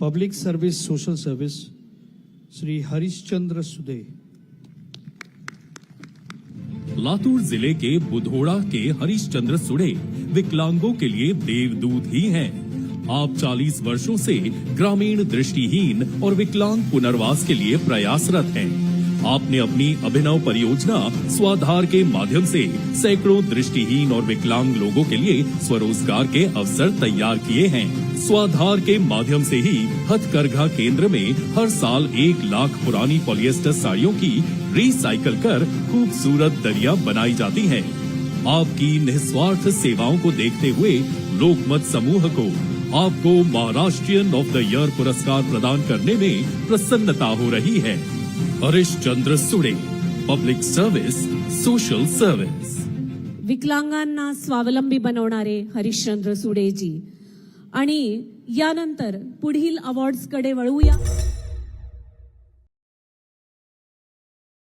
Public service social service Shri Harishchandra Sude Latur ज़िले के बुधोड़ा के हरिश्चंद्र सुड़े विकलांगों के लिए देवदूत ही हैं। आप 40 वर्षों से ग्रामीण दृष्टिहीन और विकलांग पुनर्वास के लिए प्रयासरत हैं। आपने अपनी अभिनव परियोजना स्वाधार के माध्यम से सैकड़ों दृष्टिहीन और विकलांग लोगों के लिए स्वरोजगार के अवसर तैयार किए हैं स्वाधार के माध्यम से ही हथकरघा केंद्र में हर साल एक लाख पुरानी पॉलिएस्टर साड़ियों की रिसाइकल कर खूबसूरत दरिया बनाई जाती हैं। आपकी निस्वार्थ सेवाओं को देखते हुए लोकमत समूह को आपको महाराष्ट्रियन ऑफ़ द ईयर पुरस्कार प्रदान करने में प्रसन्नता हो रही है Harish Chandra Sude public service social service विकलांगांना स्वावलंबी बनवणारे हरिश्चंद्र सुडेजी आणि यानंतर पुढील अवॉर्ड्सकडे वळूया.